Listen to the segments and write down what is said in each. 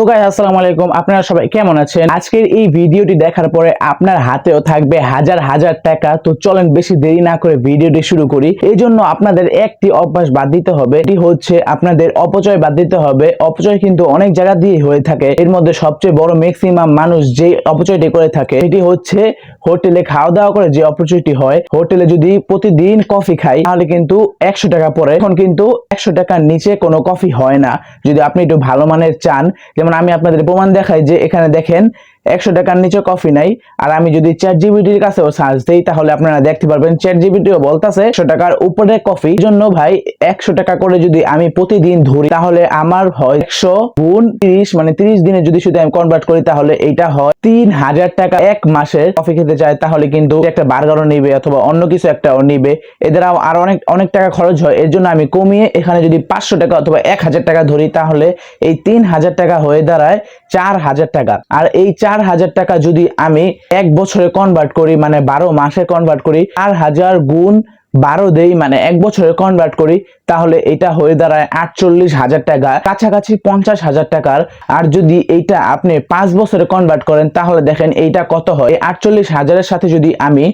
তো গাইস আসসালামু আলাইকুম। আপনারা সবাই কেমন আছেন? আজকের এই ভিডিওটি দেখার পরে আপনার হাতেও থাকবে হাজার হাজার টাকা। তো চলেন বেশি দেরি না করে ভিডিওটি শুরু করি। এই জন্য আপনাদের একটি অভ্যাস বাদ দিতে হবে। এটি হচ্ছে আপনাদের অপচয় বাদ দিতে হবে। অপচয় কিন্তু অনেক জায়গা দিয়ে হয়ে থাকে। এর মধ্যে সবচেয়ে বড় ম্যাক্সিমাম মানুষ যে অপচয়টি করে থাকে এটি হচ্ছে হোটেলে খাওয়া দাওয়া করে যে অপচয়টি হয়। হোটেলে যদি প্রতিদিন কফি খাই, তাহলে কিন্তু একশো টাকা পড়ে। এখন কিন্তু একশো টাকার নিচে কোনো কফি হয় না। যদি আপনি একটু ভালো মানের চান, যেমন আমি আপনাদের প্রমাণ দেখাই যে এখানে দেখেন একশো টাকার নিচে কফি নাই। আর আমি যদি চ্যাট জিবিটির কাছেও সার্চ দিই, তাহলে আপনারা দেখতে পারবেন চ্যাট জিবিটিও বলতেছে একশো টাকার উপরে কফি জন্য ভাই, একশো টাকা করে যদি আমি প্রতিদিন ধরি, তাহলে আমার হয় একশো গুণ তিরিশ মানে তিরিশ দিনে যদি শুধু আমি কনভার্ট করি, তাহলে এইটা হয় তিন হাজার টাকা। এক মাসে কফি খেতে চায়, তাহলে কিন্তু একটা বার্গারও নিবে অথবা অন্য কিছু একটাও নিবে। এদের আর অনেক অনেক টাকা খরচ হয়। এর জন্য আমি কমিয়ে এখানে যদি পাঁচশো টাকা অথবা এক হাজার টাকা ধরি, তাহলে এই তিন হাজার টাকা হয়ে দাঁড়ায় চার হাজার টাকা। আর এই চার হাজার টাকা যদি আমি এক বছরে কনভার্ট করি মানে বারো মাসে কনভার্ট করি, চার হাজার গুণ বারো দেই মানে এক বছরে কনভার্ট করি, তাহলে এটা হয়ে দাঁড়ায় আটচল্লিশ হাজার টাকা, কাছাকাছি পঞ্চাশ হাজার টাকার। আর যদি এইটা আপনি পাঁচ বছরে কনভার্ট করেন, তাহলে দেখেন এইটা কত হয়? আটচল্লিশ হাজারের সাথে যদি আমি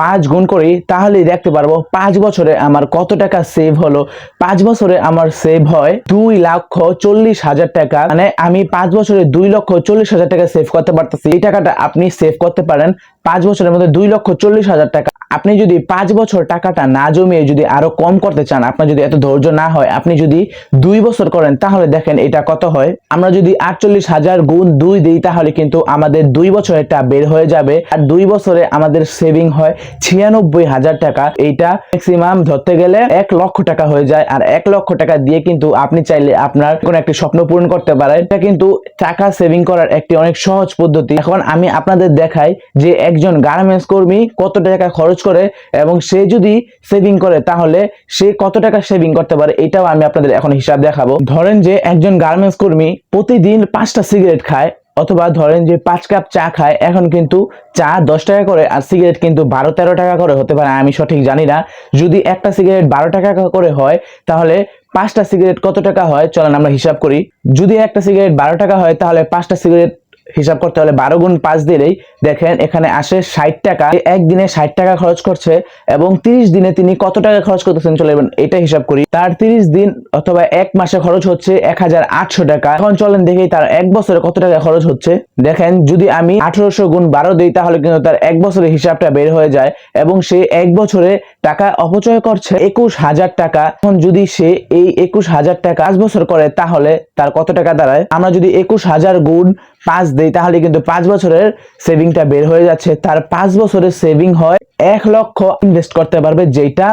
পাঁচ গুণ করি, তাহলেই দেখতে পারব পাঁচ বছরে আমার কত টাকা সেভ হলো। পাঁচ বছরে আমার সেভ হয় দুই লক্ষ চল্লিশ হাজার টাকা। মানে আমি পাঁচ বছরে দুই লক্ষ চল্লিশ হাজার টাকা সেভ করতে পারতেছি। এই টাকাটা আপনি সেভ করতে পারেন। পাঁচ বছরের মধ্যে দুই লক্ষ চল্লিশ হাজার টাকা। আপনি যদি পাঁচ বছর টাকাটা না জমিয়ে যদি আরও কম করতে চান, আপনার যদি এত ধৈর্য না হয়, আপনি যদি দুই বছর করেন, তাহলে দেখেন এটা কত হয়। আমরা যদি আটচল্লিশ হাজার গুণ দুই দিই, তাহলে কিন্তু আমাদের দুই বছরেরটা বের হয়ে যাবে। আর দুই বছরে আমাদের সেভিং হয় ছিয়ানব্বই হাজার টাকা। এইটা ম্যাক্সিমাম ধরতে গেলে এক লক্ষ টাকা হয়ে যায়। আর এক লক্ষ টাকা দিয়ে কিন্তু আপনি চাইলে আপনার কোন একটি স্বপ্ন পূরণ করতে পারেন। এটা কিন্তু টাকা সেভিং করার একটি অনেক সহজ পদ্ধতি। এখন আমি আপনাদের দেখাই যে একজন গার্মেন্টস কর্মী কত টাকা খরচ করে এবং সে যদি সেভিং করে, তাহলে সে কত টাকা সেভিং করতে পারে, এটাও আমি আপনাদের এখন হিসাব দেখাবো। ধরেন যে একজন গার্মেন্টস কর্মী প্রতিদিন পাঁচটা সিগারেট খায়, অথবা ধরেন যে পাঁচ কাপ চা খায়, এখন কিন্তু চা দশ টাকা করে, আর সিগারেট কিন্তু বারো তেরো টাকা করে, হতে পারে আমি সঠিক জানি না। যদি একটা সিগারেট বারো টাকা করে হয়, তাহলে পাঁচটা সিগারেট কত টাকা হয়? চলেন আমরা হিসাব করি। যদি একটা সিগারেট বারো টাকা হয়, তাহলে পাঁচটা সিগারেট হিসাব করতে হলে বারো গুণ পাঁচ দিলেই দেখেন এখানে আসে ষাট টাকা। একদিনে ষাট টাকা খরচ করছে এবং তিরিশ দিনে তিনি কত টাকা খরচ করতেছেন চলে এটা হিসাব করি। তার তিরিশ দিন অথবা এক মাসে খরচ হচ্ছে এক হাজার আটশো টাকা। এখন চলেন দেখি তার এক বছরে কত টাকা খরচ হচ্ছে। দেখেন যদি আমি আঠারোশো গুণ বারো দিই তাহলে কিন্তু তার এক বছরের হিসাবটা বের হয়ে যায় এবং সে এক বছরে টাকা অপচয় করছে একুশ হাজার টাকা। এখন যদি সে এই একুশ হাজার টাকা পাঁচ বছর করে তাহলে তার কত টাকা দাঁড়ায়? আমরা যদি একুশ হাজার গুণ পাঁচ দিই তাহলে কিন্তু পাঁচ বছরের সেভিংটা বের হয়ে যাচ্ছে। তার পাঁচ বছরের সেভিং হয় এক লক্ষ ইনভেস্ট করতে পারবে যেটা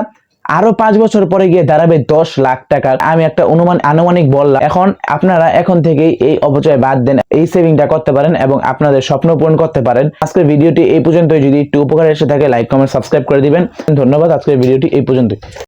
আরও পাঁচ বছর পরে গিয়ে দাঁড়াবে দশ লাখ টাকা। আমি একটা অনুমান, আনুমানিক বললাম। এখন আপনারা এখন থেকেই এই অপচয় বাদ দেন, এই সেভিংটা করতে পারেন এবং আপনাদের স্বপ্ন পূরণ করতে পারেন। আজকের ভিডিওটি এই পর্যন্ত যদি একটু উপকার এসে থাকে লাইক কমেন্ট সাবস্ক্রাইব করে দিবেন। ধন্যবাদ, আজকের ভিডিওটি এই পর্যন্ত